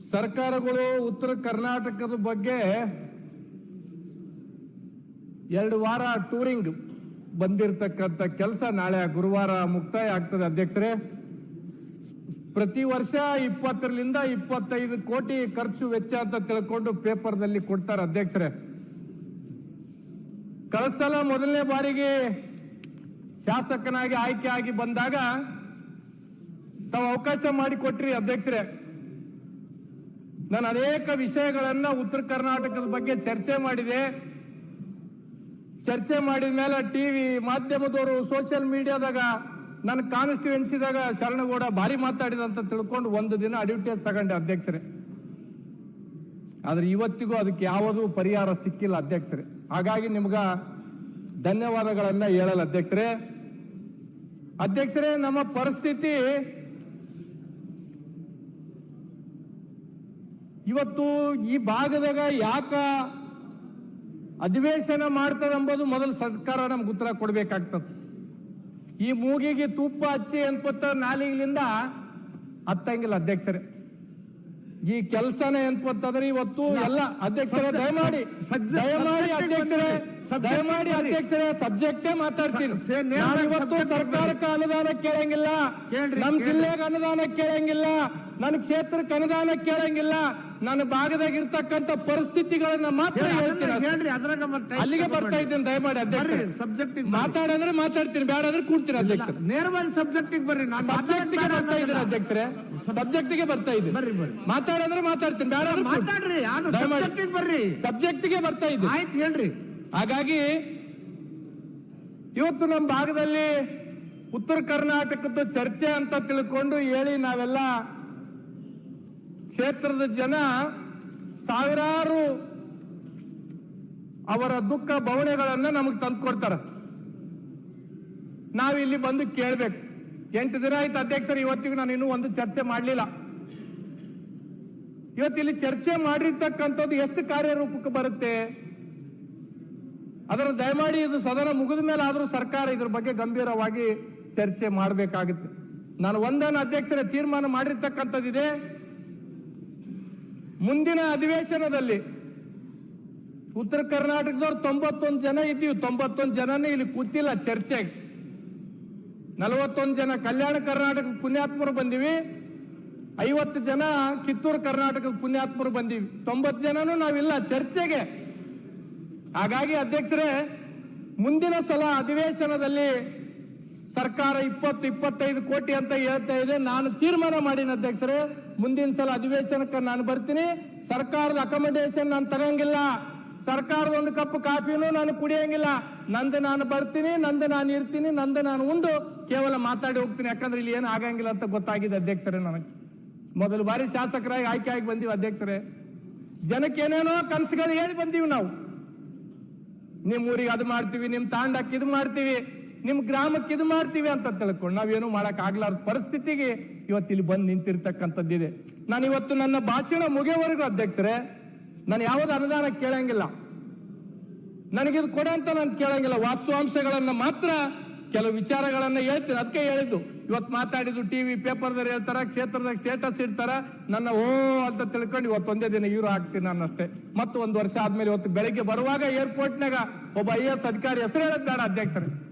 ಸರ್ಕಾರಗಳು ಉತ್ತರ ಕರ್ನಾಟಕದ ಬಗ್ಗೆ ಎರಡು ವಾರ ಟೂರಿಂಗ್ ಬಂದಿರತಕ್ಕಂಥ ಕೆಲಸ ನಾಳೆ ಗುರುವಾರ ಮುಕ್ತಾಯ ಆಗ್ತದೆ ಅಧ್ಯಕ್ಷರೇ. ಪ್ರತಿ ವರ್ಷ ಇಪ್ಪತ್ತರಿಂದ ಇಪ್ಪತ್ತೈದು ಕೋಟಿ ಖರ್ಚು ವೆಚ್ಚ ಅಂತ ತಿಳ್ಕೊಂಡು ಪೇಪರ್ದಲ್ಲಿ ಕೊಡ್ತಾರೆ ಅಧ್ಯಕ್ಷರೇ. ಕಳಸಲ ಸಲ ಮೊದಲನೇ ಬಾರಿಗೆ ಶಾಸಕನಾಗಿ ಆಯ್ಕೆ ಆಗಿ ಬಂದಾಗ ತಾವು ಅವಕಾಶ ಮಾಡಿಕೊಟ್ರಿ ಅಧ್ಯಕ್ಷರೇ. ನಾನು ಅನೇಕ ವಿಷಯಗಳನ್ನ ಉತ್ತರ ಕರ್ನಾಟಕದ ಬಗ್ಗೆ ಚರ್ಚೆ ಮಾಡಿದೆ. ಚರ್ಚೆ ಮಾಡಿದ ಮೇಲೆ ಟಿವಿ ಮಾಧ್ಯಮದವರು ಸೋಷಿಯಲ್ ಮೀಡಿಯಾದಾಗ ನನ್ನ ಕಾನ್ಸ್ಟಿಟ್ಯೂನ್ಸಿದಾಗ ಶರಣಗೌಡ ಭಾರಿ ಮಾತಾಡಿದ ಅಂತ ತಿಳ್ಕೊಂಡು ಒಂದು ದಿನ ಅಡ್ವರ್ಟೈಸ್ ತಗೊಂಡೆ ಅಧ್ಯಕ್ಷರೇ. ಆದ್ರೆ ಇವತ್ತಿಗೂ ಅದಕ್ಕೆ ಯಾವುದೂ ಪರಿಹಾರ ಸಿಕ್ಕಿಲ್ಲ ಅಧ್ಯಕ್ಷರೇ. ಹಾಗಾಗಿ ನಿಮ್ಗ ಧನ್ಯವಾದಗಳನ್ನ ಹೇಳಲ್ಲ ಅಧ್ಯಕ್ಷರೇ. ಅಧ್ಯಕ್ಷರೇ, ನಮ್ಮ ಪರಿಸ್ಥಿತಿ ಇವತ್ತು ಈ ಭಾಗದಾಗ ಯಾಕ ಅಧಿವೇಶನ ಮಾಡ್ತಾರೆ ಮೊದಲು ಸರ್ಕಾರ ನಮ್ಗೆ ಉತ್ತರ ಕೊಡ್ಬೇಕಾಗ್ತದೆ. ಈ ಮೂಗಿಗೆ ತುಪ್ಪ ಹಚ್ಚಿ ಅನ್ಪತ್ತ ನಾಲಿಗಿಲಿಂದ ಹತ್ತಂಗಿಲ್ಲ ಅಧ್ಯಕ್ಷರೇ. ಈ ಕೆಲಸನೇ ಅನ್ಪತ್ತಂದ್ರೆ ಇವತ್ತು ಎಲ್ಲ ಅಧ್ಯಕ್ಷರೇ ದಯಮಾಡಿ ದಯಮಾಡಿ ಅಧ್ಯಕ್ಷರೇ ದಯಮಾಡಿ ಅಧ್ಯಕ್ಷರೇ ಸಬ್ಜೆಕ್ಟೇ ಮಾತಾಡ್ತೀನಿ. ಇವತ್ತು ಸರ್ಕಾರಕ್ಕೆ ಅನುದಾನ ಕೇಳಂಗಿಲ್ಲ. ನಮ್. ಜಿಲ್ಲೆಗೆ ಅನುದಾನ ಕೇಳಂಗಿಲ್ಲ. ನನ್ನ ಕ್ಷೇತ್ರಕ್ಕೆ ಅನುದಾನ ಕೇಳಂಗಿಲ್ಲ. ನನ್ನ ಭಾಗದಾಗ ಇರ್ತಕ್ಕಂಥ ಪರಿಸ್ಥಿತಿಗಳನ್ನ ಮಾತ್ರ ಹೇಳ್ತೀನಿ. ಅಲ್ಲಿಗೆ ಬರ್ತಾ ಇದ್ದೀನಿ ದಯಮಾಡಿ ಅಧ್ಯಕ್ಷ ಸಬ್ಜೆಕ್ಟ್ ಮಾತಾಡಂದ್ರೆ ಮಾತಾಡ್ತೀನಿ ಬೇಡ ಅಂದ್ರೆ ಕೂಡ್ತೀನಿ ಅಧ್ಯಕ್ಷ ನೇರವಾಗಿ ಸಬ್ಜೆಕ್ಟ್ ಬರ್ರಿ ನಾನು ಸಬ್ಜೆಕ್ಟ್ ಬರ್ತಾ ಇದ್ದೀನಿ ಅಧ್ಯಕ್ಷರೇ. ಸಬ್ಜೆಕ್ಟ್ಗೆ ಬರ್ತಾ ಇದ್ದೀನಿ. ಬರ್ರಿ ಬರ್ರಿ. ಮಾತಾಡಂದ್ರೆ ಮಾತಾಡ್ತೀನಿ ಬೇಡ ಅಂದ್ರೆ ಮಾತಾಡ್ರಿ. ಸಬ್ಜೆಕ್ಟ್ ಬರ್ರಿ. ಸಬ್ಜೆಕ್ಟ್ಗೆ ಬರ್ತಾ ಇದ್ದೀನಿ. ಆಯ್ತು ಹೇಳ್ರಿ. ಹಾಗಾಗಿ ಇವತ್ತು ನಮ್ಮ ಭಾಗದಲ್ಲಿ ಉತ್ತರ ಕರ್ನಾಟಕದ ಚರ್ಚೆ ಅಂತ ತಿಳ್ಕೊಂಡು ಹೇಳಿ ನಾವೆಲ್ಲ ಕ್ಷೇತ್ರದ ಜನ ಸಾವಿರಾರು ಅವರ ದುಃಖ ಬವಣೆಗಳನ್ನ ನಮಗೆ ತಂದು ನಾವು ಇಲ್ಲಿ ಬಂದು ಕೇಳ್ಬೇಕು. ಎಂಟು ದಿನ ಆಯ್ತು ಅಧ್ಯಕ್ಷರು, ಇವತ್ತಿಗೂ ನಾನು ಇನ್ನೂ ಒಂದು ಚರ್ಚೆ ಮಾಡಲಿಲ್ಲ. ಇವತ್ತು ಇಲ್ಲಿ ಚರ್ಚೆ ಮಾಡಿರ್ತಕ್ಕಂಥದ್ದು ಎಷ್ಟು ಕಾರ್ಯರೂಪಕ್ಕೆ ಬರುತ್ತೆ? ಅದರ ದಯಮಾಡಿ ಇದು ಸದನ ಮುಗಿದ ಮೇಲೆ ಆದರೂ ಸರ್ಕಾರ ಇದ್ರ ಬಗ್ಗೆ ಗಂಭೀರವಾಗಿ ಚರ್ಚೆ ಮಾಡಬೇಕಾಗುತ್ತೆ. ನಾನು ಒಂದನ್ನು ಅಧ್ಯಕ್ಷರ ತೀರ್ಮಾನ ಮಾಡಿರ್ತಕ್ಕಂಥದ್ದಿದೆ. ಮುಂದಿನ ಅಧಿವೇಶನದಲ್ಲಿ ಉತ್ತರ ಕರ್ನಾಟಕದವ್ರು ತೊಂಬತ್ತೊಂದು ಜನ ಇದ್ದೀವಿ. ತೊಂಬತ್ತೊಂದು ಜನನೇ ಇಲ್ಲಿ ಕೂತಿಲ್ಲ ಚರ್ಚೆಗೆ. ನಲವತ್ತೊಂದು ಜನ ಕಲ್ಯಾಣ ಕರ್ನಾಟಕ ಪುಣ್ಯಾತ್ಮರು ಬಂದಿವಿ. ಐವತ್ತು ಜನ ಕಿತ್ತೂರು ಕರ್ನಾಟಕದ ಪುಣ್ಯಾತ್ಮರು ಬಂದಿವಿ. ತೊಂಬತ್ತು ಜನನೂ ನಾವಿಲ್ಲ ಚರ್ಚೆಗೆ. ಹಾಗಾಗಿ ಅಧ್ಯಕ್ಷರೇ, ಮುಂದಿನ ಸಲ ಅಧಿವೇಶನದಲ್ಲಿ ಸರ್ಕಾರ ಇಪ್ಪತ್ತು, ಇಪ್ಪತ್ತೈದು ಕೋಟಿ ಅಂತ ಹೇಳ್ತಾ ಇದೆ. ನಾನು ತೀರ್ಮಾನ ಮಾಡಿನ ಅಧ್ಯಕ್ಷರೇ ಮುಂದಿನ ಸಲ ಅಧಿವೇಶನಕ್ಕೆ ನಾನು ಬರ್ತೀನಿ. ಸರ್ಕಾರದ ಅಕಾಮಡೇಷನ್ ನಾನು ತಗಂಗಿಲ್ಲ. ಸರ್ಕಾರದ ಒಂದು ಕಪ್ ಕಾಫಿನೂ ನಾನು ಕುಡಿಯಂಗಿಲ್ಲ. ನಂದು ನಾನು ಬರ್ತೀನಿ, ನಂದು ನಾನು ಇರ್ತೀನಿ, ನಂದು ನಾನು ಒಂದು ಕೇವಲ ಮಾತಾಡಿ ಹೋಗ್ತೀನಿ. ಯಾಕಂದ್ರೆ ಇಲ್ಲಿ ಏನು ಆಗಂಗಿಲ್ಲ ಅಂತ ಗೊತ್ತಾಗಿದೆ ಅಧ್ಯಕ್ಷರೇ ನನಗೆ. ಮೊದಲು ಬಾರಿ ಶಾಸಕರಾಗಿ ಆಯ್ಕೆ ಆಗಿ ಬಂದೀವಿ ಅಧ್ಯಕ್ಷರೇ. ಜನಕ್ಕೆ ಏನೇನೋ ಕನಸುಗಳು ಹೇಳಿ ಬಂದೀವಿ ನಾವು. ನಿಮ್ಮ ಊರಿಗೆ ಅದು ಮಾಡ್ತೀವಿ, ನಿಮ್ಮ ತಾಂಡಕ್ಕೆ ಇದು ಮಾಡ್ತೀವಿ. ನಿಮ್ ಗ್ರಾಮಕ್ಕೆ ಇದು ಮಾಡ್ತೀವಿ ಅಂತ ತಿಳ್ಕೊಂಡು ನಾವೇನು ಮಾಡಕ್ ಆಗ್ಲಾರ್ದ ಪರಿಸ್ಥಿತಿಗೆ ಇವತ್ತು ಇಲ್ಲಿ ಬಂದು ನಿಂತಿರ್ತಕ್ಕಂಥದ್ದಿದೆ. ನಾನು ಇವತ್ತು ನನ್ನ ಭಾಷಣ ಮುಗಿಯವರೆಗೂ ಅಧ್ಯಕ್ಷರೇ, ನಾನು ಯಾವ್ದು ಅನುದಾನ ಕೇಳಂಗಿಲ್ಲ. ನನಗಿದು ಕೊಡ ಅಂತ ನಾನು ಕೇಳಂಗಿಲ್ಲ. ವಾಸ್ತವಾಂಶಗಳನ್ನು ಮಾತ್ರ, ಕೆಲವು ವಿಚಾರಗಳನ್ನ ಹೇಳ್ತೀನಿ. ಅದಕ್ಕೆ ಹೇಳಿದ್ದು, ಇವತ್ತು ಮಾತಾಡಿದ್ದು ಟಿವಿ ಪೇಪರ್ದಲ್ಲಿ ಹೇಳ್ತಾರ, ಕ್ಷೇತ್ರದಾಗ ಸ್ಟೇಟಸ್ ಇಡ್ತಾರ, ನನ್ನ ಓ ಅಂತ ತಿಳ್ಕೊಂಡು ಇವತ್ತು ಒಂದೇ ದಿನ ಇವರು ಹಾಕ್ತೀನಿ ನಾನು ಅಷ್ಟೇ. ಮತ್ತು ಒಂದು ವರ್ಷ ಆದ್ಮೇಲೆ ಇವತ್ತು ಬೆಳಗ್ಗೆ ಬರುವಾಗ ಏರ್ಪೋರ್ಟ್ನಾಗ ಒಬ್ಬ ಐ ಎಸ್ ಅಧಿಕಾರಿ ಹೆಸರು ಹೇಳದ್ ಬೇಡ ಅಧ್ಯಕ್ಷರೇ.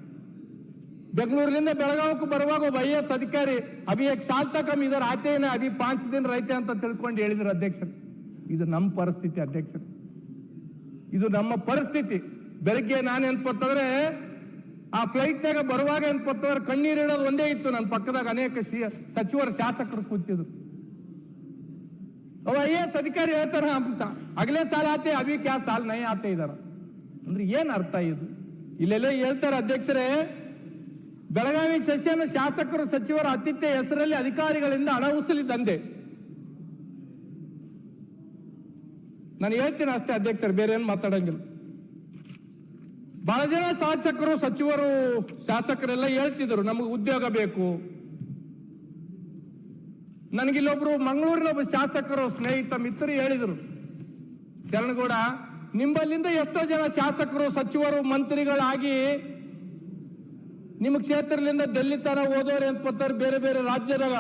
ಬೆಂಗಳೂರಿನಿಂದ ಬೆಳಗಾವಕ್ಕೆ ಬರುವಾಗ ಒಬ್ಬ ಎಸ್ ಅಧಿಕಾರಿ, ಅಭಿ ಎಕ್ ಸಾಲ್ ತಕ ಹಮ್ ಇದರ ಆತೇನೆ ಅಭಿ ಪಾಂಚ್ ದಿನ ರೈತೆ ಅಂತ ತಿಳ್ಕೊಂಡು ಹೇಳಿದ್ರು ಅಧ್ಯಕ್ಷರು. ಇದು ನಮ್ಮ ಪರಿಸ್ಥಿತಿ ಅಧ್ಯಕ್ಷರು. ಇದು ನಮ್ಮ ಪರಿಸ್ಥಿತಿ. ಬೆಳಗ್ಗೆ ನಾನು ಏನ್ಪತ್ತಂದ್ರೆ ಆ ಫ್ಲೈಟ್ನಾಗ ಬರುವಾಗ ಏನ್ಪತ್ತಂದ್ರೆ ಕಣ್ಣೀರು ಇಡೋದು ಒಂದೇ ಇತ್ತು ನನ್ನ ಪಕ್ಕದಾಗ ಅನೇಕ ಸಚಿವರ, ಶಾಸಕರು ಕೂತಿದ್ರು. ಅವ ಐ ಎಸ್ ಅಧಿಕಾರಿ ಹೇಳ್ತಾರ ಅಗಲೇ ಸಾಲ ಆತೆ, ಅಭಿ ಕ್ಯಾ ಸಾಲ್ ನೈ ಆತೆ ಇದಾರ. ಅಂದ್ರೆ ಏನ್ ಅರ್ಥ ಇದು? ಇಲ್ಲೆಲ್ಲ ಹೇಳ್ತಾರೆ ಅಧ್ಯಕ್ಷರೇ ಬೆಳಗಾವಿ ಸೆಷನ್ ಶಾಸಕರು ಸಚಿವರ ಆತಿಥ್ಯ ಹೆಸರಲ್ಲಿ ಅಧಿಕಾರಿಗಳಿಂದ ಹಣ ಉಸಲಿ ನಾನು ಹೇಳ್ತೀನಿ ಅಷ್ಟೇ ಅಧ್ಯಕ್ಷರು, ಬೇರೆ ಏನು ಮಾತಾಡಂಗಿಲ್ಲ. ಬಹಳ ಜನ ಶಾಸಕರು, ಸಚಿವರು, ಶಾಸಕರೆಲ್ಲ ಹೇಳ್ತಿದ್ರು, ನಮಗೆ ಉದ್ಯೋಗ ಬೇಕು. ನನಗಿಲ್ಲೊಬ್ರು ಮಂಗಳೂರಿನ ಒಬ್ಬ ಶಾಸಕರು, ಸ್ನೇಹಿತ ಮಿತ್ರರು ಹೇಳಿದರು. ಶರಣಗೌಡ, ನಿಂಬಲ್ಲಿಂದ ಎಷ್ಟೋ ಜನ ಶಾಸಕರು, ಸಚಿವರು, ಮಂತ್ರಿಗಳಾಗಿ ನಿಮ್ಮ ಕ್ಷೇತ್ರದಿಂದ ತನ ಓದೋರು ಅಂತ ಬರ್ತಾರೆ ಬೇರೆ ಬೇರೆ ರಾಜ್ಯದಾಗ,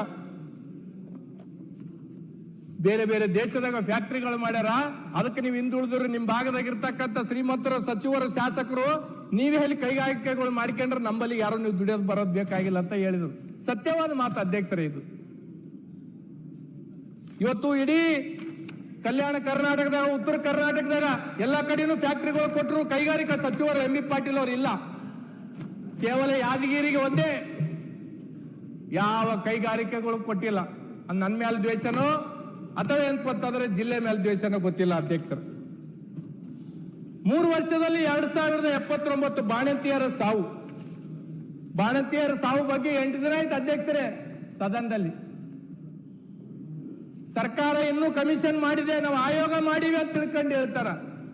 ಬೇರೆ ಬೇರೆ ದೇಶದಾಗ ಫ್ಯಾಕ್ಟ್ರಿಗಳು ಮಾಡ್ಯಾರ. ಅದಕ್ಕೆ ನೀವು ಹಿಂದುಳಿದ್ರು ನಿಮ್ ಭಾಗದಾಗ ಇರ್ತಕ್ಕಂಥ ಶ್ರೀಮಂತರು, ಸಚಿವರು, ಶಾಸಕರು, ನೀವೇ ಅಲ್ಲಿ ಕೈಗಾರಿಕೆಗಳು ಮಾಡ್ಕೊಂಡ್ರೆ ನಮ್ಮಲ್ಲಿ ಯಾರು ನೀವು ದುಡಿಯೋದು ಬರೋದು ಬೇಕಾಗಿಲ್ಲ ಅಂತ ಹೇಳಿದ್ರು. ಸತ್ಯವಾದ ಮಾತು ಅಧ್ಯಕ್ಷರೇ ಇದು. ಇವತ್ತು ಇಡೀ ಕಲ್ಯಾಣ ಕರ್ನಾಟಕದಾಗ, ಉತ್ತರ ಕರ್ನಾಟಕದಾಗ ಎಲ್ಲಾ ಕಡೆನೂ ಫ್ಯಾಕ್ಟ್ರಿಗಳು ಕೊಟ್ಟರು. ಕೈಗಾರಿಕಾ ಸಚಿವರು ಎಂ ಬಿ ಪಾಟೀಲ್ ಅವರು ಇಲ್ಲ. ಕೇವಲ ಯಾದಗಿರಿಗೆ ಒಂದೇ. ಯಾವ ಕೈಗಾರಿಕೆಗಳು ಕೊಟ್ಟಿಲ್ಲ. ನನ್ನ ನನ್ ಮೇಲೆ ದ್ವೇಷನೋ, ಅಥವಾ ಏನ್ಪತ್ತಂದ್ರೆ ಜಿಲ್ಲೆ ಮೇಲೆ ದ್ವೇಷನೋ ಗೊತ್ತಿಲ್ಲ ಅಧ್ಯಕ್ಷರು. ಮೂರು ವರ್ಷದಲ್ಲಿ ಎರಡ್ ಸಾವಿರದ ಎಪ್ಪತ್ತೊಂಬತ್ತು ಬಾಣಂತಿಯರ ಸಾವು. ಬಾಣಂತಿಯರ ಸಾವು ಬಗ್ಗೆ ಎಂಟು ದಿನ ಆಯ್ತು ಅಧ್ಯಕ್ಷರೇ ಸದನದಲ್ಲಿ. ಸರ್ಕಾರ ಇನ್ನೂ ಕಮಿಷನ್ ಮಾಡಿದೆ, ನಾವು ಆಯೋಗ ಮಾಡಿವೆ ಅಂತ ತಿಳ್ಕೊಂಡು ಹೇಳ್ತಾರ.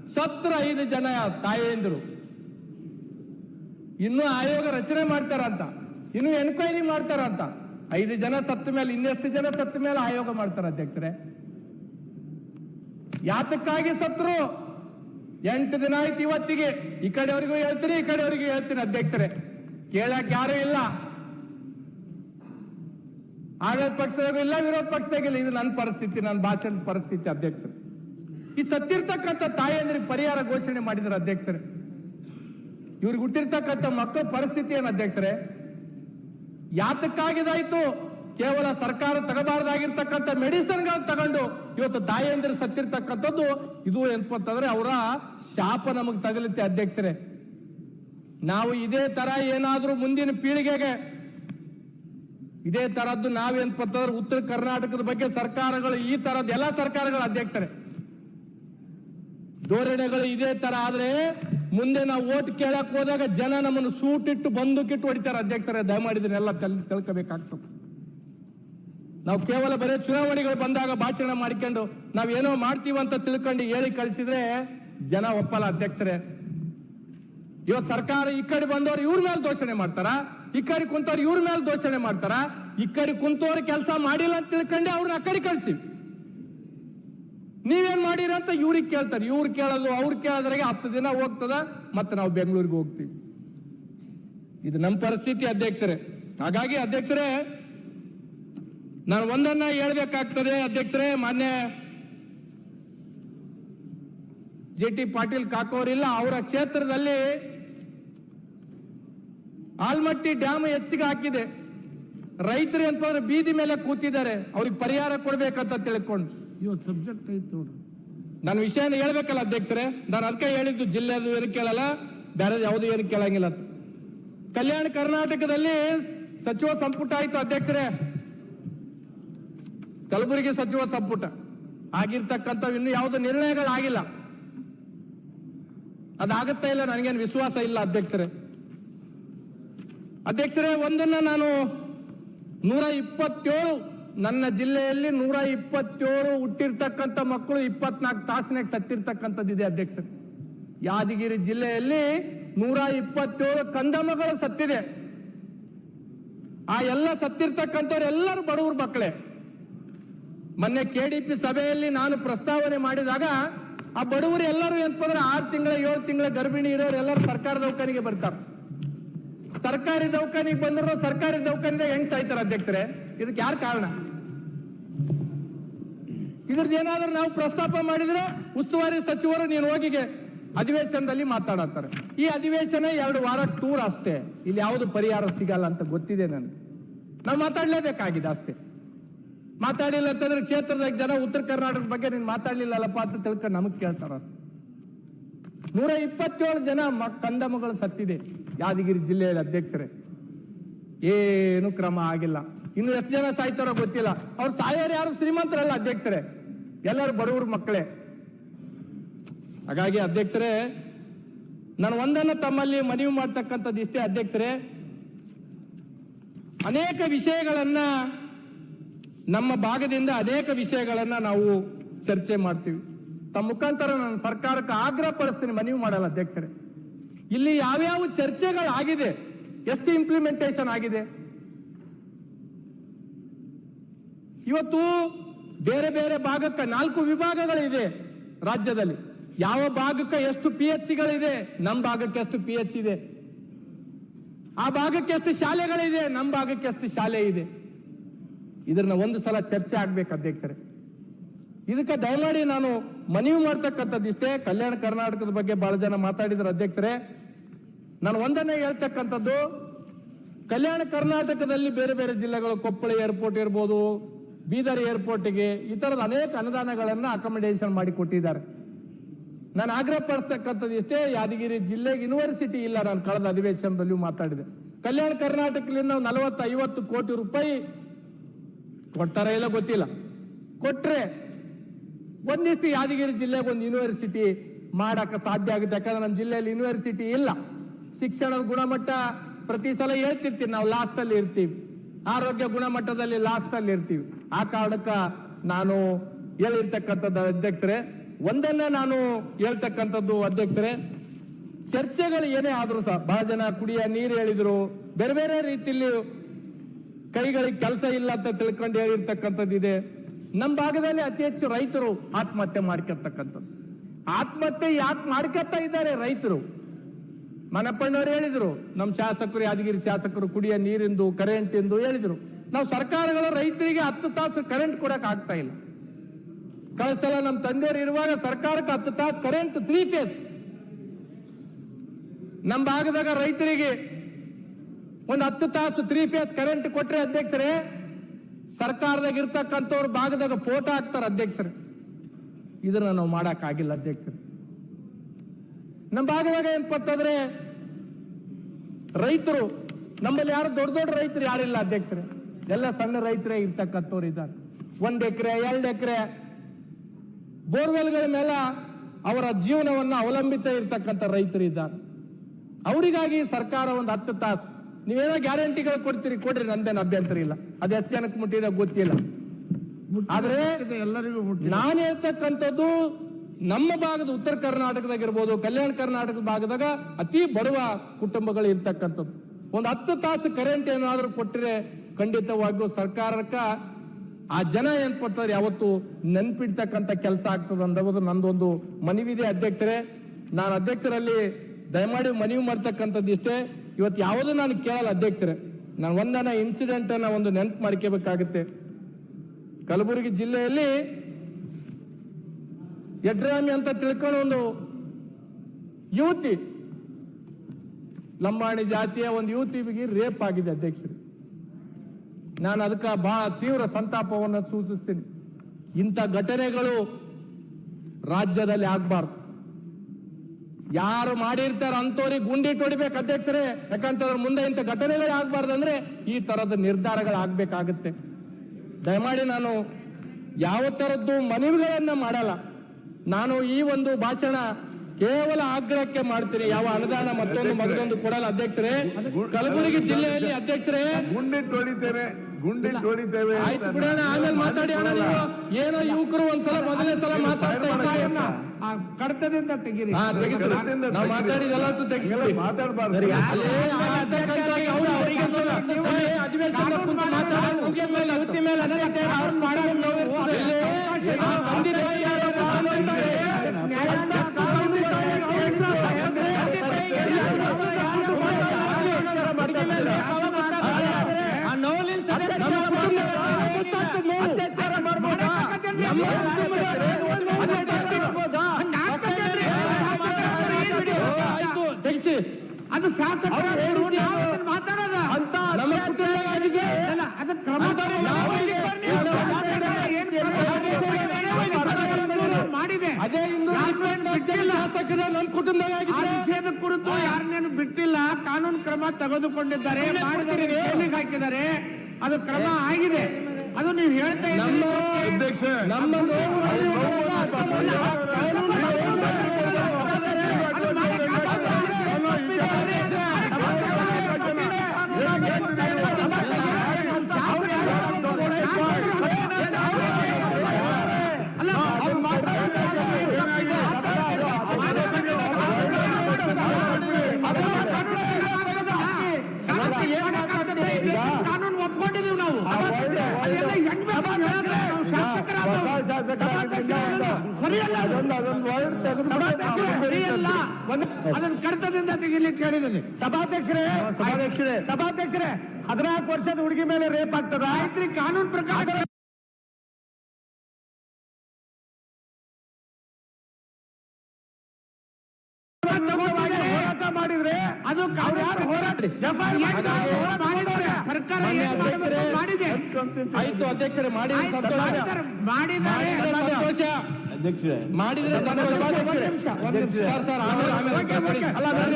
ಸತ್ರ ಐದು ಜನ ತಾಯಂದ್ರು. ಇನ್ನೂ ಆಯೋಗ ರಚನೆ ಮಾಡ್ತಾರಂತ. ಇನ್ನು ಎನ್ಕ್ವೈರಿ ಮಾಡ್ತಾರಂತ. ಐದು ಜನ ಸತ್ತ ಮೇಲೆ, ಇನ್ನೆಷ್ಟು ಜನ ಸತ್ತ ಮೇಲೆ ಆಯೋಗ ಮಾಡ್ತಾರ ಅಧ್ಯಕ್ಷರೇ. ಯಾತಕ್ಕಾಗಿ ಸತ್ರು? ಎಂಟು ದಿನ ಆಯ್ತು ಇವತ್ತಿಗೆ. ಈ ಕಡೆಯವರಿಗೂ ಹೇಳ್ತೀನಿ, ಈ ಕಡೆಯವರಿಗೂ ಹೇಳ್ತೀನಿ ಅಧ್ಯಕ್ಷರೇ. ಕೇಳಕ್ ಯಾರು ಇಲ್ಲ. ಆಡಳಿತ ಪಕ್ಷದಾಗೂ ಇಲ್ಲ, ವಿರೋಧ ಪಕ್ಷದಾಗಿಲ್ಲ ಇದು ನನ್ನ ಪರಿಸ್ಥಿತಿ, ನನ್ನ ಭಾಷಣದ ಪರಿಸ್ಥಿತಿ ಅಧ್ಯಕ್ಷರು. ಈ ಸತ್ತಿರ್ತಕ್ಕಂಥ ತಾಯಂದ್ರಿಗೆ ಪರಿಹಾರ ಘೋಷಣೆ ಮಾಡಿದ್ರು ಅಧ್ಯಕ್ಷರೇ. ಇವ್ರಿಗೆ ಹುಟ್ಟಿರ್ತಕ್ಕಂಥ ಮಕ್ಕಳ ಪರಿಸ್ಥಿತಿ ಏನು ಅಧ್ಯಕ್ಷರೇ ಯಾತಕ್ಕಾಗಿದಾಯ್ತು ಕೇವಲ ಸರ್ಕಾರ ತಗಬಾರ್ದಾಗಿರ್ತಕ್ಕಂಥ ಮೆಡಿಸಿನ್ಗಳು ತಗೊಂಡು ಇವತ್ತು ತಾಯಂದಿರು ಸತ್ತಿರ್ತಕ್ಕಂಥದ್ದು ಇದು ಅಂತಂದ್ರೆ ಅವರ ಶಾಪ ನಮಗ್ ತಗಲುತ್ತೆ ಅಧ್ಯಕ್ಷರೇ. ನಾವು ಇದೇ ತರ ಏನಾದ್ರೂ ಮುಂದಿನ ಪೀಳಿಗೆಗೆ ಇದೇ ತರದ್ದು ನಾವೇನ್ಪತ್ತಂದ್ರೆ ಉತ್ತರ ಕರ್ನಾಟಕದ ಬಗ್ಗೆ ಸರ್ಕಾರಗಳು ಈ ತರದ ಎಲ್ಲ ಸರ್ಕಾರಗಳ ಅಧ್ಯಕ್ಷರೇ. ಧೋರಣೆಗಳು ಇದೇ ತರ ಆದ್ರೆ ಮುಂದೆ ನಾವು ಓಟ್ ಕೇಳಕ್ ಹೋದಾಗ ಜನ ನಮ್ಮನ್ನು ಸೂಟಿಟ್ಟು ಬಂದುಕಿಟ್ಟು ಹೊಡಿತಾರೆ. ಅಧ್ಯಕ್ಷರೇ ದಯಮಾಡಿದನ್ನೆಲ್ಲ ತಿಳ್ಕೋಬೇಕಾಗ್ತದೆ ನಾವು ಕೇವಲ ಬರೀ ಚುನಾವಣೆಗಳು ಬಂದಾಗ ಭಾಷಣ ಮಾಡ್ಕೊಂಡು ನಾವೇನೋ ಅಂತ ತಿಳ್ಕೊಂಡು ಹೇಳಿ ಕಳಿಸಿದ್ರೆ ಜನ ಒಪ್ಪಲ್ಲ ಅಧ್ಯಕ್ಷರೇ. ಇವತ್ತು ಸರ್ಕಾರ ಈ ಕಡೆ ಬಂದವರು ಇವ್ರ ಮೇಲೆ ದೋಷಣೆ ಮಾಡ್ತಾರ? ಈ ಕಡೆ ಕುಂತವ್ರು ಇವ್ರ ಮೇಲೆ ದೋಷಣೆ ಮಾಡ್ತಾರ? ಈ ಕಡೆ ಕುಂತವ್ರು ಕೆಲಸ ಮಾಡಿಲ್ಲ ಅಂತ ತಿಳ್ಕೊಂಡೆ ಅವ್ರನ್ನ ಆ ಕಡೆ ಕಳ್ಸಿ. ನೀವೇನ್ ಮಾಡಿರ ಅಂತ ಇವ್ರಿಗೆ ಕೇಳ್ತಾರೆ. ಇವ್ರು ಕೇಳೋದು, ಅವ್ರು ಕೇಳೋದ್ರಾಗೆ ಹತ್ತು ದಿನ ಹೋಗ್ತದ, ಮತ್ತೆ ನಾವು ಬೆಂಗಳೂರಿಗೆ ಹೋಗ್ತೀವಿ. ಇದು ನಮ್ಮ ಪರಿಸ್ಥಿತಿ ಅಧ್ಯಕ್ಷರೇ. ಹಾಗಾಗಿ ಅಧ್ಯಕ್ಷರೇ, ನಾನು ಒಂದನ್ನ ಹೇಳ್ಬೇಕಾಗ್ತದೆ ಅಧ್ಯಕ್ಷರೇ, ಮಾನ್ಯ ಜೆ ಟಿ ಪಾಟೀಲ್ ಕಾಕೋರಿಲ್ಲ ಅವರ ಕ್ಷೇತ್ರದಲ್ಲಿ ಆಲ್ಮಟ್ಟಿ ಡ್ಯಾಮ್ ಹೆಚ್ಚಿಗೆ ಹಾಕಿದೆ. ರೈತರು ಅಂತಂದ್ರೆ ಬೀದಿ ಮೇಲೆ ಕೂತಿದ್ದಾರೆ. ಅವ್ರಿಗೆ ಪರಿಹಾರ ಕೊಡ್ಬೇಕಂತ ತಿಳ್ಕೊಂಡು. ಇವತ್ತು ಸಬ್ಜೆಕ್ಟ್ ಐತೆ ನೋಡ್ರಿ ನನ್ನ ವಿಷಯನ ಹೇಳ್ಬೇಕಲ್ಲ ಅಧ್ಯಕ್ಷರೇ, ನಾನು ಅದಕ್ಕೆ ಹೇಳಿದ್ದು ಜಿಲ್ಲೆದು ಏನು ಕೇಳಲ್ಲ, ಬೇರೆ ಯಾವುದು ಏನು ಕೇಳಂಗಿಲ್ಲ. ಕಲ್ಯಾಣ ಕರ್ನಾಟಕದಲ್ಲಿ ಸಚಿವ ಸಂಪುಟ ಆಯ್ತು ಅಧ್ಯಕ್ಷರೇ. ಕಲಬುರಗಿ ಸಚಿವ ಸಂಪುಟ. ಆಗಿರ್ತಕ್ಕಂಥ ಇನ್ನು ಯಾವುದು ನಿರ್ಣಯಗಳಾಗಿಲ್ಲ. ಅದಾಗುತ್ತಾ ಇಲ್ಲ, ನನಗೇನು ವಿಶ್ವಾಸ ಇಲ್ಲ ಅಧ್ಯಕ್ಷರೇ. ಅಧ್ಯಕ್ಷರೇ, ಒಂದನ್ನ ನಾನು ನೂರ ಇಪ್ಪತ್ತೇಳು ನನ್ನ ಜಿಲ್ಲೆಯಲ್ಲಿ ನೂರ ಇಪ್ಪತ್ತೇಳು ಹುಟ್ಟಿರ್ತಕ್ಕಂಥ ಮಕ್ಕಳು ಇಪ್ಪತ್ನಾಲ್ಕು ತಾಸಿನಾಗ ಸತ್ತಿರ್ತಕ್ಕಂಥದ್ದಿದೆ ಅಧ್ಯಕ್ಷರೇ. ಯಾದಗಿರಿ ಜಿಲ್ಲೆಯಲ್ಲಿ ನೂರ ಇಪ್ಪತ್ತೇಳು ಕಂದಮಗಳು ಸತ್ತಿದೆ. ಆ ಎಲ್ಲ ಸತ್ತಿರ್ತಕ್ಕಂಥವ್ರು ಎಲ್ಲರೂ ಬಡವ್ರ ಮಕ್ಕಳೇ. ಮೊನ್ನೆ ಕೆಡಿಪಿ ಸಭೆಯಲ್ಲಿ ನಾನು ಪ್ರಸ್ತಾವನೆ ಮಾಡಿದಾಗ ಆ ಬಡವರು ಎಲ್ಲರೂ ಏನಪ್ಪಂದ್ರೆ ಆರು ತಿಂಗಳ ಏಳು ತಿಂಗಳ ಗರ್ಭಿಣಿ ಇರೋರು ಎಲ್ಲರೂ ಸರ್ಕಾರದ ದವಾಖಾನಿಗೆ ಬರ್ತಾರೆ. ಸರ್ಕಾರಿ ದವಾಖಾನಿಗೆ ಬಂದ್ರು ಸರ್ಕಾರಿ ದವಾಖಾನಿದಾಗ ಹೆಂಗ್ ಸಾಯ್ತಾರೆ ಅಧ್ಯಕ್ಷರೇ? ಇದಕ್ಕೆ ಯಾರು ಕಾರಣ? ಇದ್ರದ್ದು ಏನಾದ್ರೂ ನಾವು ಪ್ರಸ್ತಾಪ ಮಾಡಿದ್ರೆ ಉಸ್ತುವಾರಿ ಸಚಿವರು ನೀನು ಹೋಗಿಗೆ ಅಧಿವೇಶನದಲ್ಲಿ ಮಾತಾಡತ್ತಾರೆ. ಈ ಅಧಿವೇಶನ ಎರಡು ವಾರ ಟೂರ್ ಅಷ್ಟೇ. ಇಲ್ಲಿ ಯಾವುದು ಪರಿಹಾರ ಸಿಗಲ್ಲ ಅಂತ ಗೊತ್ತಿದೆ ನನಗೆ. ನಾವು ಮಾತಾಡ್ಲೇಬೇಕಾಗಿದೆ ಅಷ್ಟೇ. ಮಾತಾಡಿಲ್ಲ ಅಂತಂದ್ರೆ ಕ್ಷೇತ್ರದಾಗ ಜನ ಉತ್ತರ ಕರ್ನಾಟಕದ ಬಗ್ಗೆ ನೀನು ಮಾತಾಡ್ಲಿಲ್ಲಲ್ಲಪ್ಪ ಅಂತ ತಿಳ್ಕೊಂಡು ನಮಗೆ ಕೇಳ್ತಾರ ಅಷ್ಟೇ. ನೂರ ಇಪ್ಪತ್ತೇಳು ಜನ ಕಂದಮಗಳು ಸತ್ತಿದೆ. ಯಾದಗಿರಿ ಜಿಲ್ಲೆಯಲ್ಲಿ ಅಧ್ಯಕ್ಷರೇ. ಏನು ಕ್ರಮ ಆಗಿಲ್ಲ. ಇನ್ನು ಎಷ್ಟು ಜನ ಸಾಯ್ತಾರೋ ಗೊತ್ತಿಲ್ಲ. ಅವ್ರು ಸಾಯೋರು ಯಾರು? ಶ್ರೀಮಂತರಲ್ಲ ಅಧ್ಯಕ್ಷರೇ. ಎಲ್ಲರೂ ಬಡವ್ರ ಮಕ್ಕಳೇ. ಹಾಗಾಗಿ ಅಧ್ಯಕ್ಷರೇ, ನಾನು ಒಂದನ್ನು ತಮ್ಮಲ್ಲಿ ಮನವಿ ಮಾಡ್ತಕ್ಕಂಥದ್ದು ಇಷ್ಟೇ ಅಧ್ಯಕ್ಷರೇ. ಅನೇಕ ವಿಷಯಗಳನ್ನ ನಮ್ಮ ಭಾಗದಿಂದ ಅನೇಕ ವಿಷಯಗಳನ್ನ ನಾವು ಚರ್ಚೆ ಮಾಡ್ತೀವಿ. ತಮ್ಮ ಮುಖಾಂತರ ನಾನು ಸರ್ಕಾರಕ್ಕೆ ಆಗ್ರಹ ಪಡಿಸ್ತೀನಿ, ಮನವಿ ಮಾಡಲ್ಲ ಅಧ್ಯಕ್ಷರೇ. ಇಲ್ಲಿ ಯಾವ್ಯಾವ ಚರ್ಚೆಗಳಾಗಿದೆ ಎಷ್ಟು ಇಂಪ್ಲಿಮೆಂಟೇಷನ್ ಆಗಿದೆ? ಇವತ್ತು ಬೇರೆ ಬೇರೆ ಭಾಗಕ್ಕೆ ನಾಲ್ಕು ವಿಭಾಗಗಳಿದೆ ರಾಜ್ಯದಲ್ಲಿ. ಯಾವ ಭಾಗಕ್ಕೆ ಎಷ್ಟು ಪಿ ಎಚ್ ಸಿಗಳಿದೆ ನಮ್ಮ ಭಾಗಕ್ಕೆ ಎಷ್ಟು ಪಿ ಎಚ್ ಇದೆ. ಆ ಭಾಗಕ್ಕೆ ಎಷ್ಟು ಶಾಲೆಗಳಿದೆ ನಮ್ಮ ಭಾಗಕ್ಕೆ ಎಷ್ಟು ಶಾಲೆ ಇದೆ. ಇದನ್ನ ಒಂದು ಸಲ ಚರ್ಚೆ ಆಗ್ಬೇಕು ಅಧ್ಯಕ್ಷರೇ. ಇದಕ್ಕೆ ದಯಮಾಡಿ ನಾನು ಮನವಿ ಮಾಡ್ತಕ್ಕಂಥದ್ದು ಇಷ್ಟೇ. ಕಲ್ಯಾಣ ಕರ್ನಾಟಕದ ಬಗ್ಗೆ ಬಹಳ ಜನ ಮಾತಾಡಿದ್ರು ಅಧ್ಯಕ್ಷರೇ. ನಾನು ಒಂದನ್ನೇ ಹೇಳ್ತಕ್ಕಂಥದ್ದು, ಕಲ್ಯಾಣ ಕರ್ನಾಟಕದಲ್ಲಿ ಬೇರೆ ಬೇರೆ ಜಿಲ್ಲೆಗಳು ಕೊಪ್ಪಳ ಏರ್ಪೋರ್ಟ್ ಇರ್ಬೋದು, ಬೀದರ್ ಏರ್ಪೋರ್ಟ್ಗೆ ಈ ಥರದ ಅನೇಕ ಅನುದಾನಗಳನ್ನು ಅಕಾಮಿಡೇಷನ್ ಮಾಡಿ ಕೊಟ್ಟಿದ್ದಾರೆ. ನಾನು ಆಗ್ರಹ ಪಡಿಸ್ತಕ್ಕಂಥದ್ದು ಇಷ್ಟೇ, ಯಾದಗಿರಿ ಜಿಲ್ಲೆಗೆ ಯೂನಿವರ್ಸಿಟಿ ಇಲ್ಲ ನಾನು ಕಳೆದ ಅಧಿವೇಶನದಲ್ಲಿ ಮಾತಾಡಿದೆ. ಕಲ್ಯಾಣ ಕರ್ನಾಟಕದಲ್ಲಿ ನಾವು ನಲವತ್ತು ಐವತ್ತು ಕೋಟಿ ರೂಪಾಯಿ ಕೊಡ್ತಾರ ಇಲ್ಲ ಗೊತ್ತಿಲ್ಲ. ಕೊಟ್ರೆ ಒಂದಿಷ್ಟು ಯಾದಗಿರಿ ಜಿಲ್ಲೆಗೆ ಒಂದು ಯೂನಿವರ್ಸಿಟಿ ಮಾಡಕ್ಕೆ ಸಾಧ್ಯ ಆಗುತ್ತೆ. ಯಾಕಂದ್ರೆ ನಮ್ಮ ಜಿಲ್ಲೆಯಲ್ಲಿ ಯೂನಿವರ್ಸಿಟಿ ಇಲ್ಲ. ಶಿಕ್ಷಣದ ಗುಣಮಟ್ಟ ಪ್ರತಿ ಸಲ ಹೇಳ್ತಿರ್ತೀವಿ. ನಾವು ಲಾಸ್ಟಲ್ಲಿ ಇರ್ತೀವಿ. ಆರೋಗ್ಯ ಗುಣಮಟ್ಟದಲ್ಲಿ ಲಾಸ್ಟಲ್ಲಿ ಇರ್ತೀವಿ. ಆ ಕಾರಣಕ್ಕೆ ನಾನು ಹೇಳಿರ್ತಕ್ಕಂಥದ್ದು ಅಧ್ಯಕ್ಷರೇ, ಒಂದನ್ನ ನಾನು ಹೇಳ್ತಕ್ಕಂಥದ್ದು ಅಧ್ಯಕ್ಷರೇ, ಚರ್ಚೆಗಳು ಏನೇ ಆದ್ರೂ ಸಹ, ಬಹಳ ಜನ ಕುಡಿಯ ನೀರು ಹೇಳಿದ್ರು, ಬೇರೆ ಬೇರೆ ರೀತಿಯಲ್ಲಿ ಕೈಗಳಿಗೆ ಕೆಲಸ ಇಲ್ಲ ಅಂತ ತಿಳ್ಕೊಂಡು ಹೇಳಿರ್ತಕ್ಕಂಥದ್ದು ಇದೆ ನಮ್ಮ ಭಾಗದಲ್ಲಿ ಅತಿ ಹೆಚ್ಚು ರೈತರು ಆತ್ಮಹತ್ಯೆ ಮಾಡ್ಕೊಳ್ತಕ್ಕಂಥದ್ದು. ಆತ್ಮಹತ್ಯೆ ಯಾಕೆ ಮಾಡ್ಕೊತಾ ಇದ್ದಾರೆ ರೈತರು? ಮನಪ್ಪಣ್ಣವ್ರು ಹೇಳಿದ್ರು ನಮ್ಮ ಶಾಸಕರು, ಯಾದಗಿರಿ ಶಾಸಕರು ಕುಡಿಯ ನೀರಿಂದು ಕರೆಂಟ್ ಎಂದು ಹೇಳಿದ್ರು. ನಾವು ಸರ್ಕಾರಗಳು ರೈತರಿಗೆ ಹತ್ತು ತಾಸು ಕರೆಂಟ್ ಕೊಡಕ್ ಆಗ್ತಾ ಇಲ್ಲ. ಕಳೆದ ಸಲ ನಮ್ಮ ತಂದೆಯವರು ಇರುವಾಗ ಸರ್ಕಾರಕ್ಕೆ ಹತ್ತು ತಾಸು ಕರೆಂಟ್ ತ್ರೀ ಫೇಸ್. ನಮ್ಮ ಭಾಗದಾಗ ರೈತರಿಗೆ ಒಂದು ಹತ್ತು ತಾಸು ತ್ರೀ ಫೇಸ್ ಕರೆಂಟ್ ಕೊಟ್ರೆ ಅಧ್ಯಕ್ಷರೇ ಸರ್ಕಾರದಾಗ ಇರ್ತಕ್ಕಂಥವ್ರ ಭಾಗದಾಗ ಫೋಟೋ ಹಾಕ್ತಾರೆ ಅಧ್ಯಕ್ಷರು. ಇದನ್ನ ನಾವು ಮಾಡೋಕ್ಕಾಗಿಲ್ಲ ಅಧ್ಯಕ್ಷರೇ. ನಮ್ಮ ಭಾಗದಾಗ ಏನ್ಪತ್ತಂದ್ರೆ ರೈತರು, ನಮ್ಮಲ್ಲಿ ಯಾರು ದೊಡ್ಡ ದೊಡ್ಡ ರೈತರು ಯಾರಿಲ್ಲ ಅಧ್ಯಕ್ಷರೇ. ಎಲ್ಲ ಸಣ್ಣ ರೈತರೇ ಇರ್ತಕ್ಕಂಥವ್ರು ಇದ್ದಾರೆ. ಒಂದ್ ಎಕರೆ, ಎರಡು ಎಕರೆ ಬೋರ್ವೆಲ್ಗಳ ಮೇಲೆ ಅವರ ಜೀವನವನ್ನು ಅವಲಂಬಿತ ಇರ್ತಕ್ಕಂಥ ರೈತರು ಇದ್ದಾರೆ. ಅವರಿಗಾಗಿ ಸರ್ಕಾರ ಒಂದು ಹತ್ತು ತಾಸು. ನೀವೇನೋ ಗ್ಯಾರಂಟಿಗಳು ಕೊಡ್ತೀರಿ, ಕೊಡ್ರಿ ನಂದೇನು ಅಭ್ಯಂತರ ಇಲ್ಲ. ಅದು ಎಷ್ಟು ಜನಕ್ಕೆ ಮುಟ್ಟಿದೆ ಗೊತ್ತಿಲ್ಲ. ಆದ್ರೆ ಎಲ್ಲರಿಗೂ ನಾನು ಹೇಳ್ತಕ್ಕಂಥದ್ದು ನಮ್ಮ ಭಾಗದ ಉತ್ತರ ಕರ್ನಾಟಕದಾಗ ಇರ್ಬೋದು ಕಲ್ಯಾಣ ಕರ್ನಾಟಕದ ಭಾಗದಾಗ ಅತಿ ಬಡವ ಕುಟುಂಬಗಳು ಇರ್ತಕ್ಕಂಥದ್ದು. ಒಂದು ಹತ್ತು ತಾಸು ಕರೆಂಟ್ ಏನಾದರೂ ಕೊಟ್ಟರೆ ಖಂಡಿತವಾಗಿಯೂ ಸರ್ಕಾರಕ್ಕ ಆ ಜನ ಏನ್ ಪಡ್ತಾರೆ ಯಾವತ್ತು ನೆನ್ಪಿಡ್ತಕ್ಕಂಥ ಕೆಲಸ ಆಗ್ತದೆ ಅನ್ನೋದು ನಂದೊಂದು ಮನವಿದೆ ಅಧ್ಯಕ್ಷರೇ. ನಾನು ಅಧ್ಯಕ್ಷರಲ್ಲಿ ದಯಮಾಡಿ ಮನವಿ ಮಾಡ್ತಕ್ಕಂಥದ್ದು ಇಷ್ಟೇ ಇವತ್ತು ಯಾವುದು ನಾನು ಕೇಳಲ್ಲ ಅಧ್ಯಕ್ಷರೇ. ನಾನು ಒಂದನ ಇನ್ಸಿಡೆಂಟ್ ಅನ್ನ ಒಂದು ನೆನಪು ಮಾಡ್ಕೋಬೇಕಾಗುತ್ತೆ ಕಲಬುರಗಿ ಜಿಲ್ಲೆಯಲ್ಲಿ ಯಡ್ರಾಮಿ ಅಂತ ತಿಳ್ಕೊಂಡು ಒಂದು ಯುವತಿ, ಲಂಬಾಣಿ ಜಾತಿಯ ಒಂದು ಯುವತಿಗೆ ರೇಪ್ ಆಗಿದೆ ಅಧ್ಯಕ್ಷರು. ನಾನು ಅದಕ್ಕೆ ಬಹಳ ತೀವ್ರ ಸಂತಾಪವನ್ನು ಸೂಚಿಸ್ತೀನಿ. ಇಂಥ ಘಟನೆಗಳು ರಾಜ್ಯದಲ್ಲಿ ಆಗ್ಬಾರ್ದು. ಯಾರು ಮಾಡಿರ್ತಾರ ಅಂತವ್ರಿಗೆ ಗುಂಡಿಟ್ಟು ಹೊಡಿಬೇಕು ಅಧ್ಯಕ್ಷರೇ. ಯಾಕಂತಂದ್ರೆ ಮುಂದೆ ಇಂಥ ಘಟನೆಗಳು ಆಗ್ಬಾರ್ದು ಅಂದ್ರೆ ಈ ತರದ ನಿರ್ಧಾರಗಳು ಆಗ್ಬೇಕಾಗುತ್ತೆ ದಯಮಾಡಿ ನಾನು ಯಾವ ತರದ್ದು ಮನವಿಗಳನ್ನ ಮಾಡಲ್ಲ. ನಾನು ಈ ಒಂದು ಭಾಷಣ ಕೇವಲ ಆಗ್ರಹಕ್ಕೆ ಮಾಡ್ತೀನಿ. ಯಾವ ಅನುದಾನ ಮತ್ತೊಂದು ಮತ್ತೊಂದು ಕೊಡಲ್ಲ ಅಧ್ಯಕ್ಷರೇ. ಕಲಬುರಗಿ ಜಿಲ್ಲೆಯಲ್ಲಿ ಅಧ್ಯಕ್ಷರೇ. ಗುಂಡಿಟ್ಟು ಹೊಡಿತೇವೆ ಗುಂಡಿಟ್ಟು ಹೊಡಿತೇವೆ ಆಯ್ತು ಬಿಡೋಣ ಆಮೇಲೆ ಮಾತಾಡಿ ಅಣ್ಣ ನೀವು. ಏನೋ ಯುವಕರು ಒಂದ್ಸಲ ಮೊದಲನೇ ಸಲ ಮಾತಾಡ್ತಾ ಕಡತದಿಂದ ತೆಗೀರಿ. ನಾವು ಮಾತಾಡಿದೆಲ್ಲ ಮಾತಾಡಬಾರ್ದು. ಅಧಿವೇಶನ ಮೇಲೆ ಅತ್ಯಾಚಾರ ಅವ್ರು ಮಾಡೋದು ನಾವು ಇರ್ತದೆ. ಇಲ್ಲೇ ಆ ಬಂದಿದ್ದ ಯಾರೋ ಕಾನೂನು ಇದ್ದಾರೆ. ನ್ಯಾಯಾಂಗ ಕಾನೂನು ಇದ್ದಾರೆ. ಬಡಿಗೆ ಮೇಲೆ ಕಾವ ಮಾತಾಡ್ತಾರೆ. ಆ ನೋವಿನ ಸದಸ್ಯ ನಮ್ಮ ಕುಟುಂಬದಲ್ಲಿ ಗೊತ್ತಾಗ್ತದೆ ನೋವು. ನಮ್ಮ ಕುಟುಂಬದಲ್ಲಿ ಅತ್ಯಾಚಾರ ಮಾಡ್ಬೋದಾ? ಆಯ್ತು ತೆಗಿಸಿ ಅದು ಶಾಸಕರು ಮಾತಾಡೋದ ಅಂತ ಅದನ್ನ. ಏನು ಮಾಡಿದೆ ಅದೇ ಶಾಸಕರು ನಮ್ಮ ಆ ಕುಟುಂಬದಾಗಿದೆ ವಿಷಯದ ಕುರಿತು ಯಾರನ್ನೇನು ಬಿಟ್ಟಿಲ್ಲ ಕಾನೂನು ಕ್ರಮ ತೆಗೆದುಕೊಂಡಿದ್ದಾರೆ ಹಾಕಿದ್ದಾರೆ ಅದು ಕ್ರಮ ಆಗಿದೆ ಅದು ನೀವು ಹೇಳ್ತಾ ನಮ್ಮ ಅಧ್ಯಕ್ಷ ನಮ್ಮ ಸರಿ ಅದನ್ನ ಕಡತದಿಂದ ತೆಗಿಲಿಕ್ಕೆ ಹೇಳಿದ್ದೀನಿ ಸಭಾಧ್ಯಕ್ಷರೇ. ಸಭಾಧ್ಯಕ್ಷರೇ. ಸಭಾಧ್ಯಕ್ಷರೇ ಹದಿನಾಲ್ಕು ವರ್ಷದ ಹುಡುಗಿ ಮೇಲೆ ರೇಪ್ ಆಗ್ತದ? ಆಯ್ತ್ರಿ ಕಾನೂನು ಪ್ರಕಾರ. ಮಾಡಿದ್ರೆ ಅದು ಹೋರಾಟ ಸರ್ಕಾರ ಮಾಡಿದೆ. ಆಯ್ತು ಅಧ್ಯಕ್ಷರೇ ಮಾಡಿ ಮಾಡಿದ್ದಾರೆ. ಅಧ್ಯಕ್ಷರೇ ಮಾಡಿದ್ರೆ ಸರ್ ಸರ್ ಆಮೇಲೆ ಆಮೇಲೆ ಓಕೆ, ಓಕೆ. ಅಲ್ಲ ಸರ್.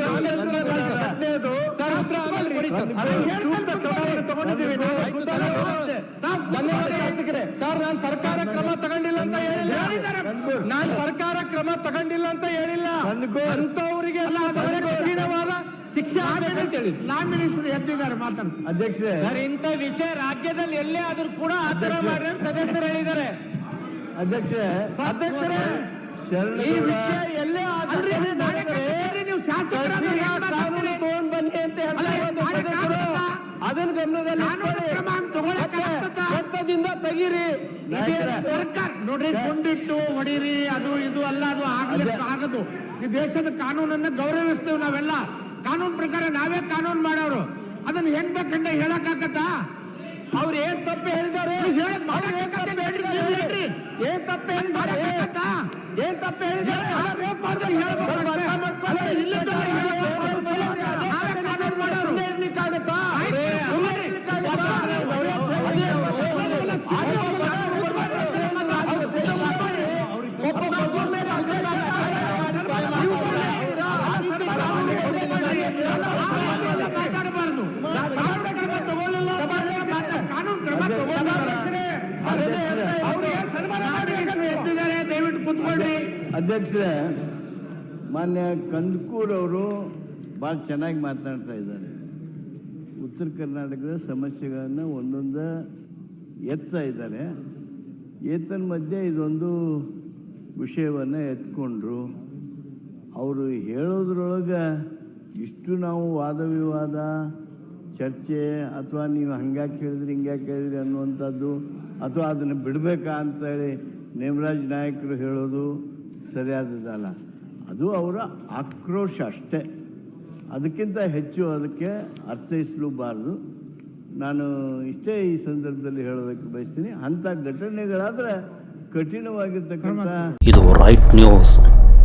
ಹದಿನೈದು. ಸರ್ ಉತ್ತರ ಆಮೇಲೆ ಕೊಡಿ ಸರ್. ತಗೊಂಡಿದ್ದೀವಿ ಧನ್ಯವಾದ ಶಾಸಕರೇ ಸರ್. ನಾನು ಸರ್ಕಾರ ಕ್ರಮ ತಗೊಂಡಿಲ್ಲ ಅಂತ ಹೇಳಿಲ್ಲ. ನಾನು ಸರ್ಕಾರ ಕ್ರಮ ತಗೊಂಡಿಲ್ಲ ಅಂತ ಹೇಳಿಲ್ಲ. ಅಂತವರಿಗೆ ಕಠಿಣವಾದ ಶಿಕ್ಷೆ ಲಾ ಮಿನಿಸ್ಟರ್ ಎದ್ದಿದ್ದಾರೆ ಮಾತಾಡ. ಅಧ್ಯಕ್ಷರೇ ಸರ್ ಇಂಥ ವಿಷಯ ರಾಜ್ಯದಲ್ಲಿ ಎಲ್ಲೇ ಆದ್ರೂ ಕೂಡ ಆತರ ಮಾಡ್ರಿ ಅಂತ ಸದಸ್ಯರು ಹೇಳಿದ್ದಾರೆ. ಅಧ್ಯಕ್ಷರೇ ಅಧ್ಯಕ್ಷರೇ ಈ ವಿಷಯ ಎಲ್ಲೇ ನೀವು? ತಗೊಂಡ್ ಬನ್ನಿ ಅಂತ ಅದನ್ನ ಗಮನದಲ್ಲಿ ತೆಗೀರಿ. ಸರ್ಕಾರ? ನೋಡ್ರಿ ಕೊಂಡಿಟ್ಟು ಹೊಡೀರಿ ಅದು ಇದು ಅಲ್ಲ ಅದು ಆಗ್ಲಿಕ್ಕೆ ಆಗದು. ಈ ದೇಶದ ಕಾನೂನನ್ನ ಗೌರವಿಸ್ತೇವೆ ನಾವೆಲ್ಲ. ಕಾನೂನು ಪ್ರಕಾರ ನಾವೇ ಕಾನೂನು ಮಾಡೋರು. ಅದನ್ನ ಹೆಂಗ್ ಬೇಕಂತ ಹೇಳಕ್ ಆಗತ್ತಾ ಅವ್ರು ಏನ್ ತಪ್ಪು ಹೇಳಿದ್ದಾರೆ. ಏನ್ ತಪ್ಪು ಹೇಳಿದ್ದಾರೆ? ಏನ್ ತಪ್ಪು ಹೇಳಿದ್ದಾರೆ ಅಲ್ಲ, ಬೇಕು ಅಂದ್ರೆ ಹೇಳ್ಬೇಕು ಅಷ್ಟೇ. ಅಲ್ಲ, ಇಲ್ಲದನ್ನ ಹೇಳ್ಬೇಕು. ನಾವೇ ಕಾನೂನು ಮಾಡೋರು. ಸುಮ್ನೆ ಇರ್ಲಿಕ್ಕಾಗತ್ತಾ? ಆಯ್ತು, ಅದೇ, ಸುಮ್ನೆ ಇರ್ಲಿಕ್ಕಾಗತ್ತಾ? ಅದೇ, ಅದೇ, ಒಬ್ಬ ಮಗುವಿನ ಮೇಲೆ ಮಾತಾಡಬಾರ್ದು ಕಾನೂನು ಕ್ರಮ ತಗೊಳ್ಳಿಲ್ಲ ಅಂತ ಮಾತಾಡ್- ಕಾನೂನು ಕ್ರಮ ತಗೊಳ್ಬಾರ್ದು. ಅವ್ರಿಗೆ ಸನ್ಮಾನ ಮಾಡಿ ಎದ್ದಿದ್ದಾರೆ ದಯವಿಟ್ಟು ಕುತ್ಕೊಳ್ರಿ ಅಧ್ಯಕ್ಷರೇ ಮಾನ್ಯ ಕಂದಕೂರ್ ಅವರು ಭಾಳ ಚೆನ್ನಾಗಿ ಮಾತನಾಡ್ತಾ ಇದ್ದಾರೆ. ಉತ್ತರ ಕರ್ನಾಟಕದ ಸಮಸ್ಯೆಗಳನ್ನು ಒಂದೊಂದು ಎತ್ತಾ ಇದ್ದಾರೆ. ಏತನ ಮಧ್ಯೆ ಇದೊಂದು ವಿಷಯವನ್ನು ಎತ್ಕೊಂಡ್ರು. ಅವರು ಹೇಳೋದ್ರೊಳಗೆ ಇಷ್ಟು ನಾವು ವಾದ ವಿವಾದ, ಚರ್ಚೆ, ಅಥವಾ ನೀವು ಹಂಗ್ಯಾಕೆ ಹೇಳಿದ್ರಿ, ಹಿಂಗ್ಯಾಕೆ ಹೇಳಿದ್ರಿ ಅನ್ನುವಂಥದ್ದು, ಅಥವಾ ಅದನ್ನು ಬಿಡಬೇಕಾ ಅಂತೇಳಿ ನೇಮರಾಜ್ ನಾಯಕರು ಹೇಳೋದು ಸರಿಯಾದದಲ್ಲ ಅದು ಅವರ ಆಕ್ರೋಶ ಅಷ್ಟೇ. ಅದಕ್ಕಿಂತ ಹೆಚ್ಚು ಅದಕ್ಕೆ ಅರ್ಥೈಸಲೂಬಾರ್ದು. ನಾನು ಇಷ್ಟೇ ಈ ಸಂದರ್ಭದಲ್ಲಿ ಹೇಳೋದಕ್ಕೆ ಬಯಸ್ತೀನಿ ಅಂಥ ಘಟನೆಗಳಾದರೆ ಕಠಿಣವಾಗಿರ್ತಕ್ಕಂಥ ಇದು ರೈಟ್ ನ್ಯೂಸ್